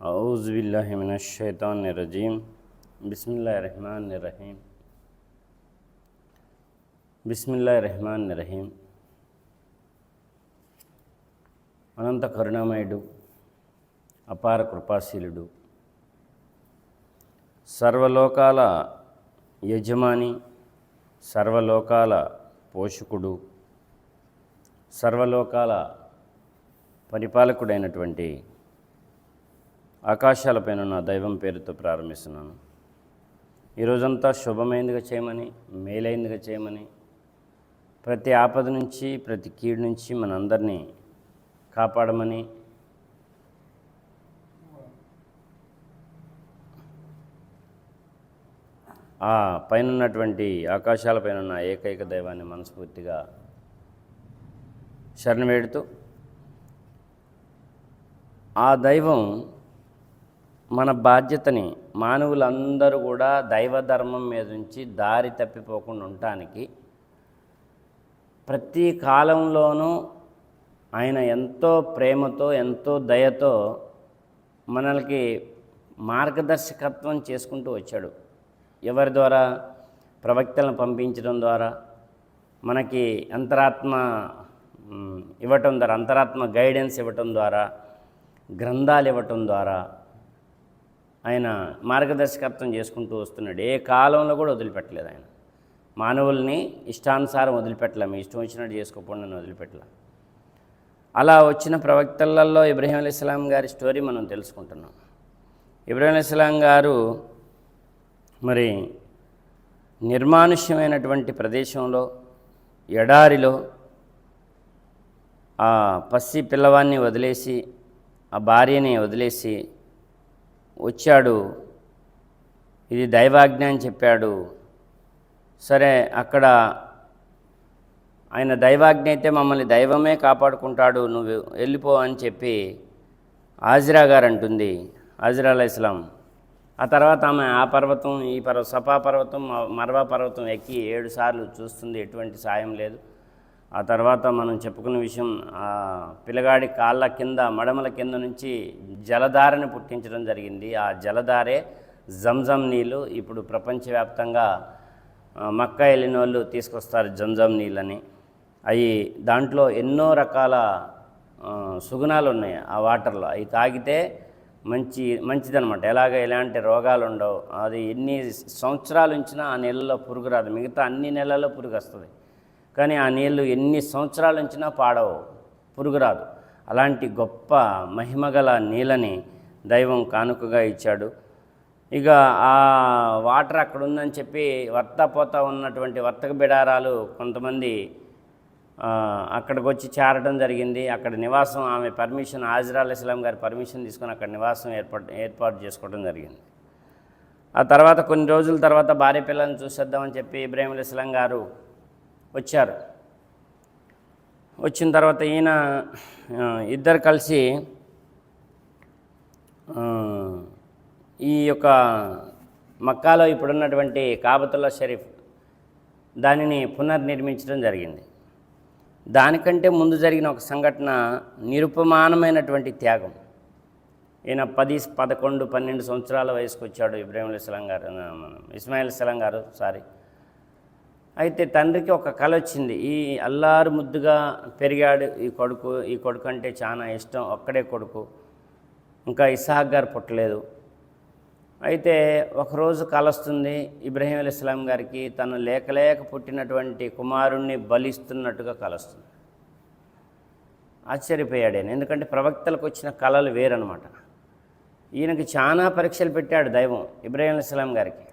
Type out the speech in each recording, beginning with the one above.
अउज़बिल्लिमिनशैतरजीम बसमीम బిస్మిల్లాహిర్రహమానిర్రహీం అనంత కరుణామయుడు అపార కృపాశీలుడు సర్వలోకాల యజమాని సర్వలోకాల పోషకుడు సర్వలోకాల పరిపాలకుడైనటువంటి ఆకాశాలపైన ఉన్న దైవం పేరుతో ప్రారంభిస్తున్నాను. ఈరోజంతా శుభమైనదిగా చేయమని మేలైనదిగా చేయమని ప్రతి ఆపద నుంచి ప్రతి కీడు నుంచి మనందరినీ కాపాడమని ఆ పైన ఉన్నటువంటి ఆకాశాలపైన ఉన్న ఏకైక దైవాన్ని మనస్ఫూర్తిగా శరణ వేడుతూ ఆ దైవం మన బాధ్యతని మానవులందరూ కూడా దైవ ధర్మం మీద నుంచి దారి తప్పిపోకుండా ఉండటానికి ప్రతి కాలంలోనూ ఆయన ఎంతో ప్రేమతో ఎంతో దయతో మనల్కి మార్గదర్శకత్వం చేసుకుంటూ వచ్చాడు. ఎవరి ద్వారా? ప్రవక్తలను పంపించడం ద్వారా. మనకి అంతరాత్మ ఇవ్వటం ద్వారా అంతరాత్మ గైడెన్స్ ఇవ్వటం ద్వారా గ్రంథాలు ఇవ్వటం ద్వారా ఆయన మార్గదర్శకత్వం చేసుకుంటూ వస్తున్నాడు. ఏ కాలంలో కూడా వదిలిపెట్టలేదు ఆయన. మానవుల్ని ఇష్టానుసారం వదిలిపెట్టలే మీ ఇష్టం వచ్చినట్టు చేసుకోకుండా నన్ను వదిలిపెట్టలే అలా వచ్చిన ప్రవక్తలలో ఇబ్రహీం అలీస్లాం గారి స్టోరీ మనం తెలుసుకుంటున్నాం. ఇబ్రహీం అలీస్లాం గారు మరి నిర్మానుష్యమైనటువంటి ప్రదేశంలో ఎడారిలో ఆ పసి పిల్లవాన్ని వదిలేసి ఆ భార్యని వదిలేసి వచ్చాడు. ఇది దైవాజ్ఞ అని చెప్పాడు. సరే అక్కడ ఆయన దైవాజ్ఞ అయితే మమ్మల్ని దైవమే కాపాడుకుంటాడు నువ్వు వెళ్ళిపో అని చెప్పి ఆజిరా గారు అంటుంది ఆజిరా ఇస్లాం ఆ తర్వాత ఆమె ఆ పర్వతం ఈ పర్వ సపా పర్వతం మర్వా పర్వతం ఎక్కి ఏడు సార్లు చూస్తుంది ఎటువంటి సాయం లేదు. ఆ తర్వాత మనం చెప్పుకున్న విషయం ఆ పిల్లగాడి కాళ్ళ కింద మడమల కింద నుంచి జలధారని పుట్టించడం జరిగింది. ఆ జలధారే జంజం నీళ్ళు ఇప్పుడు ప్రపంచవ్యాప్తంగా మక్క వెళ్ళిన వాళ్ళు తీసుకొస్తారు జంజం నీళ్ళని. అవి దాంట్లో ఎన్నో రకాల సుగుణాలు ఉన్నాయి ఆ వాటర్లో. అవి తాగితే మంచి మంచిదనమాట ఎలాగ ఎలాంటి రోగాలు ఉండవు అది ఎన్ని సంవత్సరాలు ఉంచినా ఆ నెలలో పురుగు రాదు. మిగతా అన్ని నెలల్లో పురుగు వస్తుంది కానీ ఆ నీళ్ళు ఎన్ని సంవత్సరాలు ఉంచినా పాడవు పురుగురాదు. అలాంటి గొప్ప మహిమగల నీళ్ళని దైవం కానుకగా ఇచ్చాడు. ఇక ఆ వాటర్ అక్కడ ఉందని చెప్పి వర్తపోత ఉన్నటువంటి వర్తక బిడారాలు కొంతమంది అక్కడికి వచ్చి చేరడం జరిగింది. అక్కడ నివాసం ఆమె పర్మిషన్ హాజిరా ఇస్లాం గారి పర్మిషన్ తీసుకొని అక్కడ నివాసం ఏర్పాటు ఏర్పాటు చేసుకోవడం జరిగింది. ఆ తర్వాత కొన్ని రోజుల తర్వాత భార్య పిల్లల్ని చూసేద్దామని చెప్పి ఇబ్రాహీం ఇస్లాం గారు వచ్చారు. వచ్చిన తర్వాత ఈయన ఇద్దరు కలిసి ఈ యొక్క మక్కాలో ఇప్పుడున్నటువంటి కాబతుల్లా షరీఫ్ దానిని పునర్నిర్మించడం జరిగింది. దానికంటే ముందు జరిగిన ఒక సంఘటన నిరుపమానమైనటువంటి త్యాగం. ఈయన పది పదకొండు పన్నెండు సంవత్సరాల వయసుకు వచ్చాడు ఇబ్రాహీం ఇస్లాం గారు ఇస్మాయిల్ ఇస్లాం గారు సారీ. అయితే తండ్రికి ఒక కళ వచ్చింది. ఈ అల్లారు ముద్దుగా పెరిగాడు ఈ కొడుకు. ఈ కొడుకు అంటే చాలా ఇష్టం. ఒక్కడే కొడుకు. ఇంకా ఇసాహక్ గారు పుట్టలేదు. అయితే ఒకరోజు కలుస్తుంది ఇబ్రహీం అలీ ఇస్లాం గారికి తను లేకలేక పుట్టినటువంటి కుమారుణ్ణి బలిస్తున్నట్టుగా కలుస్తుంది ఆశ్చర్యపోయాడు ఆయన. ఎందుకంటే ప్రవక్తలకు వచ్చిన కళలు వేరనమాట ఈయనకి చాలా పరీక్షలు పెట్టాడు దైవం ఇబ్రాహీం అలీ ఇస్లాం గారికి.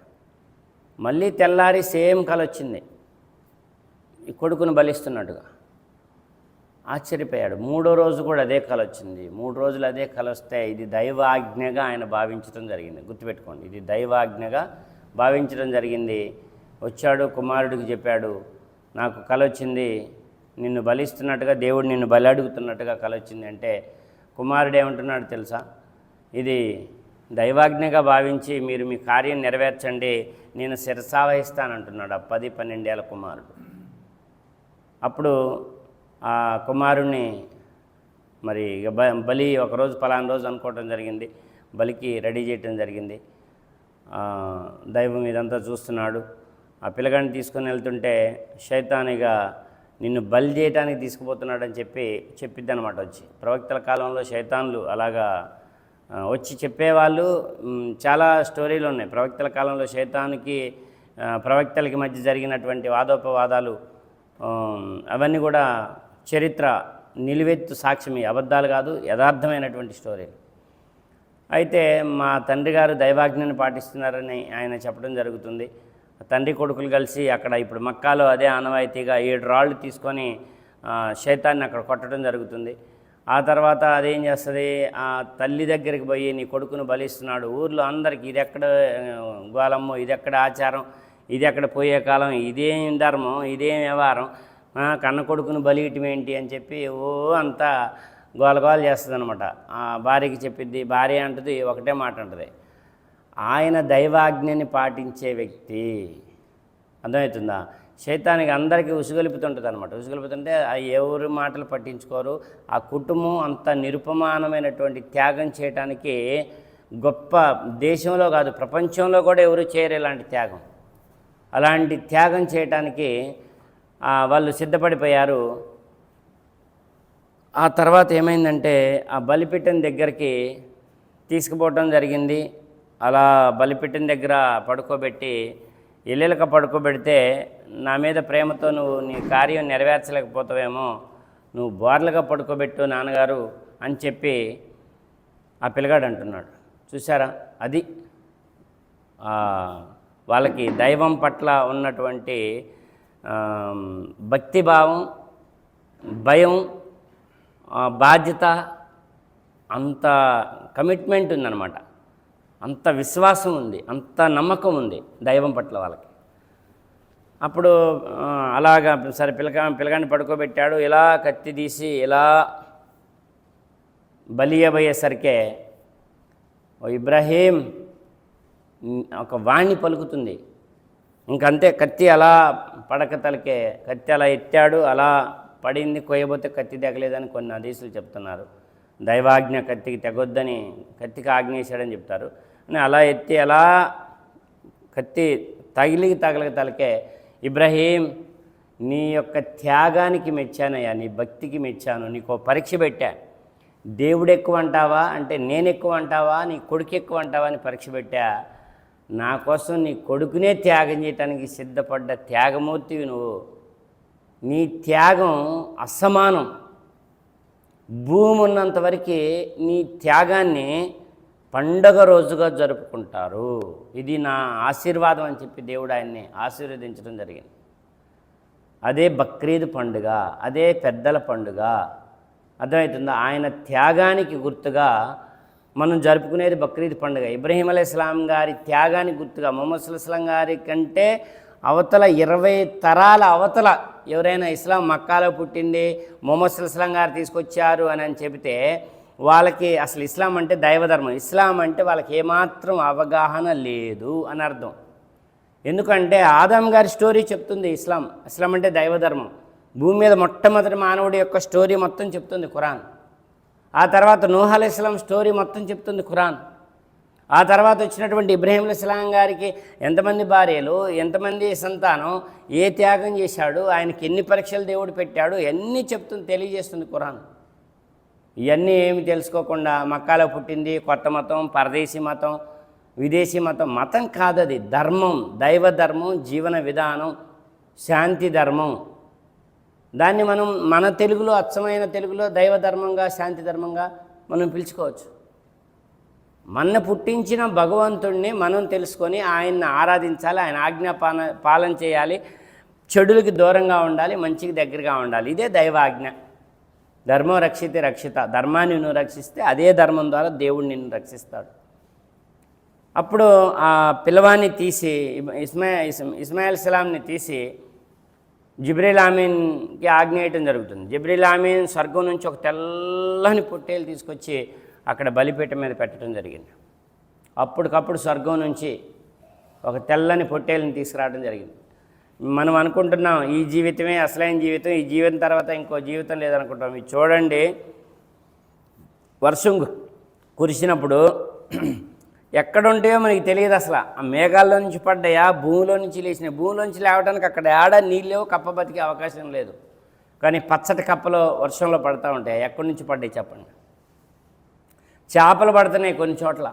మళ్ళీ తెల్లారి సేమ్ కళ వచ్చింది. ఈ కొడుకును బలిస్తున్నట్టుగా. ఆశ్చర్యపోయాడు. మూడో రోజు కూడా అదే కళ వచ్చింది. మూడు రోజులు అదే కళ వస్తే ఇది దైవాజ్ఞగా ఆయన భావించడం జరిగింది. గుర్తుపెట్టుకోండి ఇది దైవాజ్ఞగా భావించడం జరిగింది. వచ్చాడు కుమారుడికి చెప్పాడు నాకు కళ వచ్చింది నిన్ను బలిస్తున్నట్టుగా దేవుడు నిన్ను బలి అడుగుతున్నట్టుగా కళ వచ్చింది. అంటే కుమారుడు ఏమంటున్నాడు తెలుసా? ఇది దైవాజ్ఞగా భావించి మీరు మీ కార్యం నెరవేర్చండి నేను శిరసావహిస్తానంటున్నాడు ఆ పది పన్నెండేళ్ళ కుమారుడు. అప్పుడు ఆ కుమారుణ్ణి మరి బ బలి ఒకరోజు పలానా రోజు అనుకోవటం జరిగింది. బలికి రెడీ చేయటం జరిగింది. దైవం ఇదంతా చూస్తున్నాడు. ఆ పిల్లగాడిని తీసుకొని వెళ్తుంటే శైతానిగా నిన్ను బలి చేయటానికి తీసుకుపోతున్నాడని చెప్పి చెప్పిద్ది అనమాట వచ్చి. ప్రవక్తల కాలంలో శైతాన్లు అలాగా వచ్చి చెప్పేవాళ్ళు చాలా స్టోరీలు ఉన్నాయి. ప్రవక్తల కాలంలో శైతానికి ప్రవక్తలకి మధ్య జరిగినటువంటి వాదోపవాదాలు అవన్నీ కూడా చరిత్ర నిలువెత్తు సాక్ష్యం అబద్ధాలు కాదు యథార్థమైనటువంటి స్టోరీలు అయితే మా తండ్రి గారు దైవాజ్ఞను పాటిస్తున్నారని ఆయన చెప్పడం జరుగుతుంది. తండ్రి కొడుకులు కలిసి అక్కడ ఇప్పుడు మక్కాలో అదే ఆనవాయితీగా ఏడు రాళ్ళు తీసుకొని శైతాన్ని అక్కడ కొట్టడం జరుగుతుంది. ఆ తర్వాత అదేం చేస్తుంది? ఆ తల్లి దగ్గరికి పోయి నీ కొడుకును బలిస్తున్నాడు ఊర్లో అందరికీ ఇది ఎక్కడ ఆ, ఇది ఎక్కడ ఆచారం? ఇది అక్కడ పోయే కాలం ఇదేం ధర్మం ఇదేం వ్యవహారం. కన్న కొడుకును బలియటం ఏంటి అని చెప్పి ఓ అంతా గోలగోల చేస్తుంది అనమాట ఆ భార్యకి చెప్పిద్ది భార్య అంటది ఒకటే మాట అంటది. ఆయన దైవాజ్ఞని పాటించే వ్యక్తి. అర్థమవుతుందా? శైతానికి అందరికీ ఉసుగొలుపుతుంటుంది అనమాట ఉసుగొలుపుతుంటే ఎవరి మాటలు పట్టించుకోరు. ఆ కుటుంబం అంత నిరుపమానమైనటువంటి త్యాగం చేయటానికి గొప్ప దేశంలో కాదు ప్రపంచంలో కూడా ఎవరు చేయరు ఇలాంటి త్యాగం. అలాంటి త్యాగం చేయటానికి వాళ్ళు సిద్ధపడిపోయారు. ఆ తర్వాత ఏమైందంటే ఆ బలిపీఠం దగ్గరికి తీసుకుపోవటం జరిగింది. అలా బలిపీఠం దగ్గర పడుకోబెట్టి ఇల్లెలక పడుకోబెడితే నా మీద ప్రేమతో నువ్వు నీ కార్యం నెరవేర్చలేకపోతావేమో నువ్వు బోర్లుగా పడుకోబెట్టు నాన్నగారు అని చెప్పి ఆ పిల్లగాడు అంటున్నాడు. చూసారా అది. వాళ్ళకి దైవం పట్ల ఉన్నటువంటి భక్తిభావం భయం బాధ్యత అంత కమిట్మెంట్ ఉందన్నమాట. అంత విశ్వాసం ఉంది అంత నమ్మకం ఉంది దైవం పట్ల వాళ్ళకి. అప్పుడు అలాగా సరే పిల్లగా పిల్లగాన్ని పడుకోబెట్టాడు ఇలా కత్తి తీసి ఇలా బలియబోయేసరికే ఓ ఇబ్రాహీం ఒక వాణ్ణి పలుకుతుంది. ఇంకంతే కత్తి అలా పడక తలకే కత్తి అలా ఎత్తాడు అలా పడింది కొయ్యబోతే కత్తి తెగలేదని కొన్ని హదీసులు చెప్తున్నారు. దైవాజ్ఞ కత్తికి తెగొద్దని కత్తికి ఆజ్ఞేశాడని చెప్తారు. అని అలా ఎత్తి అలా కత్తి తగిలి తగలక తలకే ఇబ్రహీం నీ యొక్క త్యాగానికి మెచ్చానయ్యా నీ భక్తికి మెచ్చాను నీకు పరీక్ష పెట్టా. దేవుడు ఎక్కువ అంటావా అంటే నేను ఎక్కువ అంటావా నీ కొడుకు ఎక్కువ అంటావా అని పరీక్ష పెట్టా. నా కోసం నీ కొడుకునే త్యాగం చేయటానికి సిద్ధపడ్డ త్యాగమూర్తివి నువ్వు. నీ త్యాగం అసమానం. భూమి ఉన్నంతవరకు నీ త్యాగాన్ని పండగ రోజుగా జరుపుకుంటారు. ఇది నా ఆశీర్వాదం అని చెప్పి దేవుడు ఆయన్ని ఆశీర్వదించడం జరిగింది. అదే బక్రీద్ పండుగ అదే పెద్దల పండుగ. అర్థమవుతుందా? ఆయన త్యాగానికి గుర్తుగా మనం జరుపుకునేది బక్రీద్ పండుగ. ఇబ్రహీం అలీ ఇస్లాం గారి త్యాగానికి గుర్తుగా మొహమ్మద్ ఇస్లాం గారి కంటే అవతల ఇరవై తరాల అవతల ఎవరైనా ఇస్లాం మక్కాలో పుట్టింది మొహమ్మద్ ఇస్లాం గారు తీసుకొచ్చారు అని అని చెబితే వాళ్ళకి అసలు ఇస్లాం అంటే దైవధర్మం ఇస్లాం అంటే వాళ్ళకి ఏమాత్రం అవగాహన లేదు అని అర్థం. ఎందుకంటే ఆదాం గారి స్టోరీ చెప్తుంది ఇస్లాం. ఇస్లాం అంటే దైవధర్మం భూమి మీద మొట్టమొదటి మానవుడి యొక్క స్టోరీ మొత్తం చెప్తుంది ఖురాన్. ఆ తర్వాత నూహ్ అలీ ఇస్లాం స్టోరీ మొత్తం చెప్తుంది ఖురాన్. ఆ తర్వాత వచ్చినటువంటి ఇబ్రహీం ఇస్లాం గారికి ఎంతమంది భార్యలు ఎంతమంది సంతానం ఏ త్యాగం చేశాడు ఆయనకి ఎన్ని పరీక్షలు దేవుడు పెట్టాడు ఎన్ని చెప్తుంది తెలియజేస్తుంది ఖురాన్. ఇవన్నీ ఏమి తెలుసుకోకుండా మక్కాలో పుట్టింది కొత్త మతం పరదేశీ మతం విదేశీ మతం మతం కాదది ధర్మం దైవ ధర్మం జీవన విధానం శాంతి ధర్మం. దాన్ని మనం మన తెలుగులో అచ్చమైన తెలుగులో దైవ ధర్మంగా శాంతి ధర్మంగా మనం పిలుచుకోవచ్చు. మన పుట్టించిన భగవంతుణ్ణి మనం తెలుసుకొని ఆయన్ని ఆరాధించాలి ఆయన ఆజ్ఞా పాలన పాలన చేయాలి చెడులకి దూరంగా ఉండాలి మంచికి దగ్గరగా ఉండాలి. ఇదే దైవాజ్ఞ. ధర్మం రక్షితే రక్షిత ధర్మాన్ని నువ్వు రక్షిస్తే అదే ధర్మం ద్వారా దేవుడు నిన్ను రక్షిస్తాడు. అప్పుడు ఆ పిల్లవాన్ని తీసి ఇస్మా ఇస్మాయిల్ సలాంని తీసి జిబ్రీల్ ఆమీన్కి ఆజ్ఞ జరుగుతుంది. జిబ్రీల్ ఆమీన్ స్వర్గం నుంచి ఒక తెల్లని పొట్టేలు తీసుకొచ్చి అక్కడ బలిపీఠం మీద పెట్టడం జరిగింది. అప్పటికప్పుడు స్వర్గం నుంచి ఒక తెల్లని పొట్టేలుని తీసుకురావడం జరిగింది. మనం అనుకుంటున్నాం ఈ జీవితమే అసలైన జీవితం ఈ జీవితం తర్వాత ఇంకో జీవితం లేదనుకుంటాం. ఇది చూడండి వర్షం కురిసినప్పుడు ఎక్కడుంటాయో మనకి తెలియదు అసలు. ఆ మేఘాల్లో నుంచి పడ్డాయా భూమిలో నుంచి లేచినాయి? భూమిలో నుంచి లేవడానికి అక్కడ ఆడ నీళ్ళు కప్ప బతికే అవకాశం లేదు. కానీ పచ్చటి కప్పలు వర్షంలో పడతా ఉంటాయి? ఎక్కడి నుంచి పడ్డాయి చెప్పండి. చేపలు పడుతున్నాయి కొన్ని చోట్ల.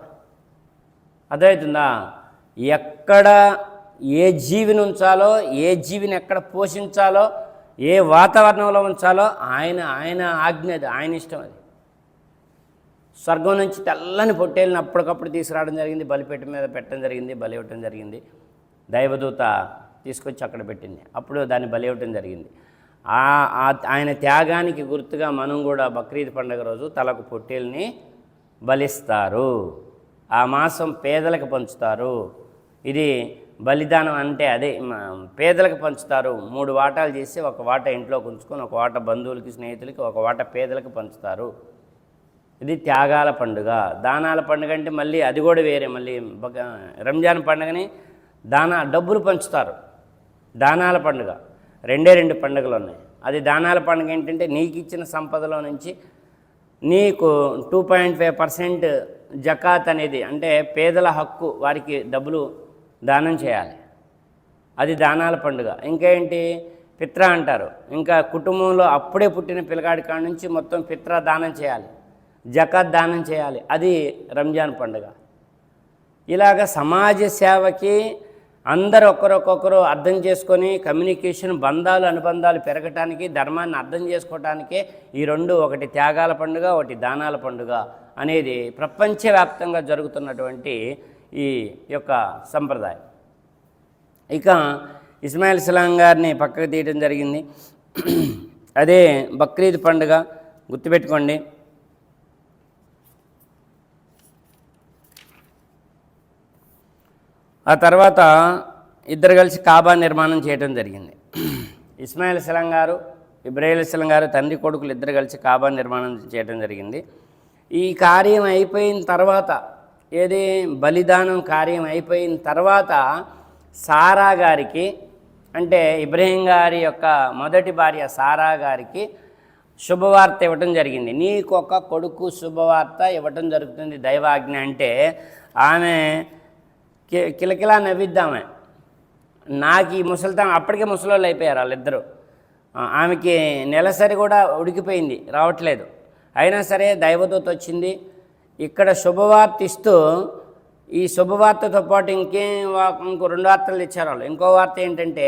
అర్థమవుతుందా? ఎక్కడ ఏ జీవిని ఉంచాలో ఏ జీవిని ఎక్కడ పోషించాలో ఏ వాతావరణంలో ఉంచాలో ఆయన ఆయన ఆజ్ఞ అది ఆయన ఇష్టం అది. స్వర్గం నుంచి తెల్లని పొట్టేళ్ళని అప్పటికప్పుడు తీసుకురావడం జరిగింది బలిపేట మీద పెట్టడం జరిగింది బలి ఇవ్వటం జరిగింది. దైవదూత తీసుకొచ్చి అక్కడ పెట్టింది. అప్పుడు దాన్ని బలి ఇవ్వటం జరిగింది. ఆ- ఆయన త్యాగానికి గుర్తుగా మనం కూడా బక్రీద్ పండుగ రోజు తలకు పొట్టేల్ని బలిస్తారు. ఆ మాసం పేదలకు పంచుతారు. ఇది బలిదానం అంటే అదే పేదలకు పంచుతారు. మూడు వాటాలు చేసి ఒక వాట ఇంట్లో ఉంచుకొని ఒక వాట బంధువులకి స్నేహితులకి ఒక వాట పేదలకు పంచుతారు. ఇది త్యాగాల పండుగ. దానాల పండుగ అంటే మళ్ళీ అది కూడా వేరే. మళ్ళీ రంజాన్ పండుగని దానా డబ్బులు పంచుతారు. దానాల పండుగ. రెండే రెండు పండుగలు ఉన్నాయి. అది దానాల పండుగ ఏంటంటే నీకు ఇచ్చిన సంపదలో నుంచి నీకు టూ పాయింట్ ఫైవ్ పర్సెంట్ జకాత్ అనేది అంటే పేదల హక్కు వారికి డబ్బులు దానం చేయాలి. అది దానాల పండుగ. ఇంకా ఏంటి? పిత్ర అంటారు. ఇంకా కుటుంబంలో అప్పుడే పుట్టిన పిల్లగాడి కాడ నుంచి మొత్తం పిత్ర దానం చేయాలి. జకాత్ దానం చేయాలి. అది రంజాన్ పండుగ. ఇలాగ సమాజ సేవకి అందరు ఒకరొకొకరు అర్థం చేసుకొని కమ్యూనికేషన్ బంధాలు అనుబంధాలు పెరగటానికి ధర్మాన్ని అర్థం చేసుకోవటానికే ఈ రెండు ఒకటి త్యాగాల పండుగ ఒకటి దానాల పండుగ అనేది ప్రపంచవ్యాప్తంగా జరుగుతున్నటువంటి ఈ యొక్క సంప్రదాయం. ఇక ఇస్మాయిల్ సలాం గారిని పక్కకు తీయడం జరిగింది. అదే బక్రీద్ పండుగ గుర్తుపెట్టుకోండి. ఆ తర్వాత ఇద్దరు కలిసి కాబా నిర్మాణం చేయడం జరిగింది. ఇస్మాయిల్ ఇస్లాం గారు ఇబ్రాహీల్ ఇస్లాం గారు తండ్రి కొడుకులు ఇద్దరు కలిసి కాబా నిర్మాణం చేయడం జరిగింది. ఈ కార్యం అయిపోయిన తర్వాత ఏది? బలిదానం కార్యం అయిపోయిన తర్వాత సారా గారికి అంటే ఇబ్రహీం గారి యొక్క మొదటి భార్య సారా గారికి శుభవార్త ఇవ్వటం జరిగింది. నీకొక కొడుకు శుభవార్త ఇవ్వటం జరుగుతుంది దైవాజ్ఞ అంటే. ఆమె కిలకిలా నవ్విద్దామే. నాకు ఈ ముసలితనం అప్పటికే ముసలోళ్ళు అయిపోయారు వాళ్ళిద్దరూ. ఆమెకి నెలసరి కూడా ఉడికిపోయింది రావట్లేదు. అయినా సరే దైవదూత వచ్చింది ఇక్కడ శుభవార్త ఇస్తూ ఈ శుభవార్తతో పాటు ఇంకేం ఇంకో రెండు వార్తలు ఇచ్చారు వాళ్ళు. ఇంకో వార్త ఏంటంటే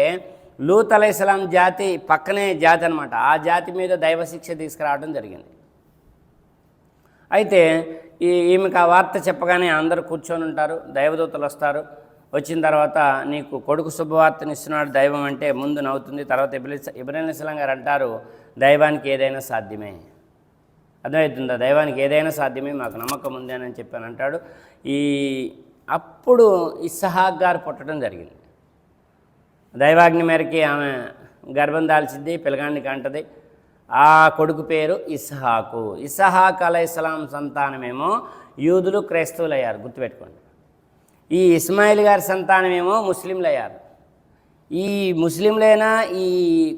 లూత్ అలైస్లాం జాతి పక్కనే జాతి అనమాట ఆ జాతి మీద దైవశిక్ష తీసుకురావడం జరిగింది. అయితే ఈ ఈమెకు ఆ వార్త చెప్పగానే అందరూ కూర్చొని ఉంటారు దైవదూతలు వస్తారు. వచ్చిన తర్వాత నీకు కొడుకు శుభవార్తను ఇస్తున్నాడు దైవం అంటే ముందు నవ్వుతుంది తర్వాత ఇబ్రహీం ఇబ్రాహిం ఇస్లాం గారు అంటారు దైవానికి ఏదైనా సాధ్యమే. అర్థమవుతుందా? దైవానికి ఏదైనా సాధ్యమే మాకు నమ్మకం ఉంది అని చెప్పాను అంటాడు. ఈ అప్పుడు ఇస్సహాక్ గారు పుట్టడం జరిగింది. దైవాగ్ని మేరకి ఆమె గర్భం దాల్చింది పిలగాన్ని కంటది. ఆ కొడుకు పేరు ఇస్హాకు. ఇస్హాక్ అలైస్లాం సంతానమేమో యూదులు క్రైస్తవులు అయ్యారు గుర్తుపెట్టుకోండి. ఈ ఇస్మాయిల్ గారి సంతానమేమో ముస్లింలు అయ్యారు ఈ ముస్లింలైనా ఈ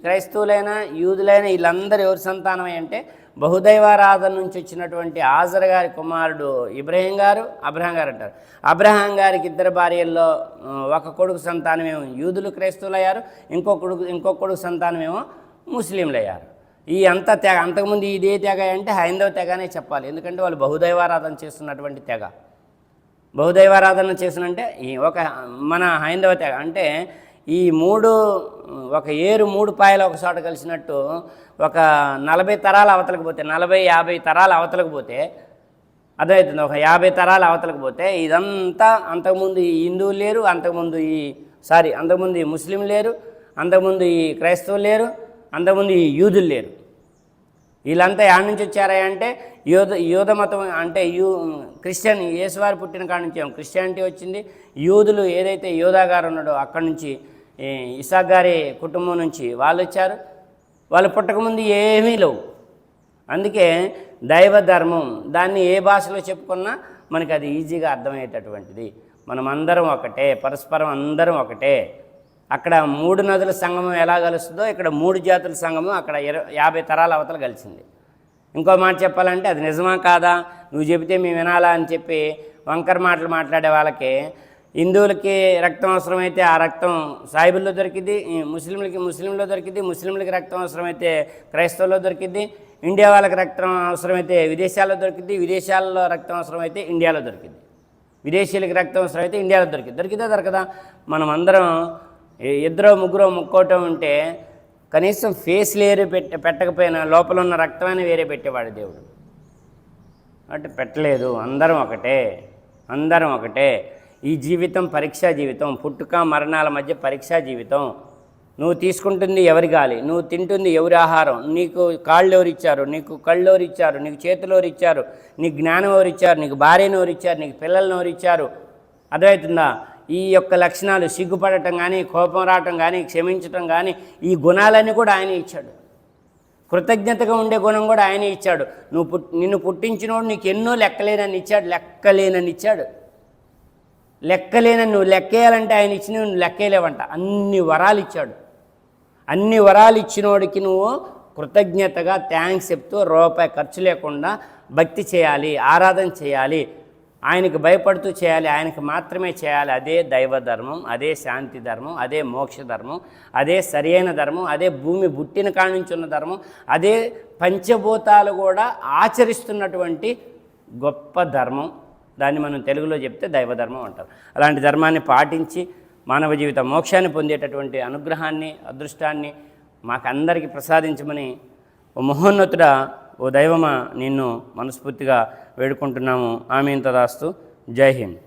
క్రైస్తవులైనా యూదులైనా వీళ్ళందరూ ఎవరి సంతానమై అంటే బహుదైవారాధన నుంచి వచ్చినటువంటి ఆజర్ గారి కుమారుడు ఇబ్రహీం గారు అబ్రహాం గారు అంటారు. అబ్రహాం గారికి ఇద్దరు భార్యల్లో ఒక కొడుకు సంతానమేమో యూదులు క్రైస్తవులు అయ్యారు ఇంకో కొడుకు ఇంకో కొడుకు సంతానమేమో ముస్లింలు అయ్యారు ఈ అంత తెగ అంతకుముందు ఇదే తెగ అంటే హైందవ తెగనే చెప్పాలి. ఎందుకంటే వాళ్ళు బహుదైవారాధన చేస్తున్నటువంటి తెగ. బహుదైవారాధన చేసినంటే ఈ ఒక మన హైందవ తెగ అంటే ఈ మూడు ఒక ఏరు మూడు పాయలు ఒక చోట కలిసినట్టు ఒక నలభై తరాలు అవతలకు పోతే నలభై యాభై తరాల అవతలకు పోతే అదవుతుంది ఒక యాభై తరాలు అవతలకు పోతే ఇదంతా అంతకుముందు ఈ హిందువులు లేరు అంతకుముందు ఈ సారీ అంతకుముందు ఈ ముస్లిం లేరు అంతకుముందు ఈ క్రైస్తవులు లేరు అంతకుముందు ఈ యూదులు లేరు. వీళ్ళంతా యాడ్ నుంచి వచ్చారా అంటే యూద యూద మతం అంటే యూ క్రిస్టియన్ యేసువారు పుట్టిన కాడ నుంచి క్రిస్టియానిటీ వచ్చింది. యూదులు ఏదైతే యోధా గారు ఉన్నాడో అక్కడి నుంచి ఈ ఇసాక్ గారి కుటుంబం నుంచి వాళ్ళు వచ్చారు. వాళ్ళు పుట్టకముందు ఏమీ లేవు. అందుకే దైవ ధర్మం దాన్ని ఏ భాషలో చెప్పుకున్నా మనకి అది ఈజీగా అర్థమయ్యేటటువంటిది. మనం అందరం ఒకటే పరస్పరం అందరం ఒకటే. అక్కడ మూడు నదుల సంగమం ఎలా కలుస్తుందో ఇక్కడ మూడు జాతుల సంగమం అక్కడ ఇరవై యాభై తరాల అవతల కలిసింది. ఇంకో మాట చెప్పాలంటే అది నిజమా కాదా? నువ్వు చెబితే మేము వినాలా అని చెప్పి వంకర మాటలు మాట్లాడే వాళ్ళకి హిందువులకి రక్తం అవసరమైతే ఆ రక్తం సాయిబుల్లో దొరికింది ముస్లింలకి ముస్లింలో దొరికింది ముస్లింలకి రక్తం అవసరమైతే క్రైస్తవుల్లో దొరికింది ఇండియా వాళ్ళకి రక్తం అవసరమైతే విదేశాల్లో దొరికింది విదేశాల్లో రక్తం అవసరమైతే ఇండియాలో దొరికింది విదేశీయులకి రక్తం అవసరమైతే ఇండియాలో దొరికింది దొరికితే దొరకదా? మనం అందరం ఇద్దరు ముగ్గురు ముక్కోటం ఉంటే కనీసం ఫేస్ లేరు పెట్ట పెట్టకపోయినా లోపల ఉన్న రక్తమైన వేరే పెట్టేవాడు దేవుడు. అంటే పెట్టలేదు అందరం ఒకటే అందరం ఒకటే. ఈ జీవితం పరీక్షా జీవితం పుట్టుక మరణాల మధ్య పరీక్షా జీవితం. నువ్వు తీసుకుంటుంది ఎవరి గాలి నువ్వు తింటుంది ఎవరి ఆహారం. నీకు కాళ్ళు ఎవరు ఇచ్చారు నీకు కళ్ళు ఎవరు ఇచ్చారు నీకు చేతులు ఎవరు ఇచ్చారు నీకు జ్ఞానం ఎవరు ఇచ్చారు నీకు భార్యను ఎవరు ఇచ్చారు నీకు పిల్లల్ని ఎవరు ఇచ్చారు. అర్థమవుతుందా? ఈ యొక్క లక్షణాలు సిగ్గుపడటం కానీ కోపం రావటం కానీ క్షమించటం కానీ ఈ గుణాలన్నీ కూడా ఆయన ఇచ్చాడు. కృతజ్ఞతగా ఉండే గుణం కూడా ఆయన ఇచ్చాడు. నువ్వు పుట్ నిన్ను పుట్టించినోడు నీకు ఎన్నో లెక్కలేనని ఇచ్చాడు లెక్కలేనని ఇచ్చాడు. లెక్కలేనని నువ్వు లెక్కేయాలంటే ఆయన ఇచ్చిన నువ్వు లెక్కేయలేవంట. అన్ని వరాలు ఇచ్చాడు. అన్ని వరాలు ఇచ్చినోడికి నువ్వు కృతజ్ఞతగా థ్యాంక్స్ చెప్తూ రూపాయి ఖర్చు లేకుండా భక్తి చేయాలి ఆరాధన చేయాలి ఆయనకు భయపడుతూ చేయాలి ఆయనకు మాత్రమే చేయాలి. అదే దైవ ధర్మం అదే శాంతి ధర్మం అదే మోక్ష ధర్మం అదే సరియైన ధర్మం అదే భూమి పుట్టిన కాణించి ఉన్న ధర్మం అదే పంచభూతాలు కూడా ఆచరిస్తున్నటువంటి గొప్ప ధర్మం. దాన్ని మనం తెలుగులో చెప్తే దైవ ధర్మం అంటారు. అలాంటి ధర్మాన్ని పాటించి మానవ జీవిత మోక్షాన్ని పొందేటటువంటి అనుగ్రహాన్ని అదృష్టాన్ని మాకందరికీ ప్రసాదించమని ఓ మహోన్నతుడా ఓ దైవమా నిన్ను మనస్ఫూర్తిగా వేడుకుంటున్నాము. ఆమె రాస్తూ జై హింద్.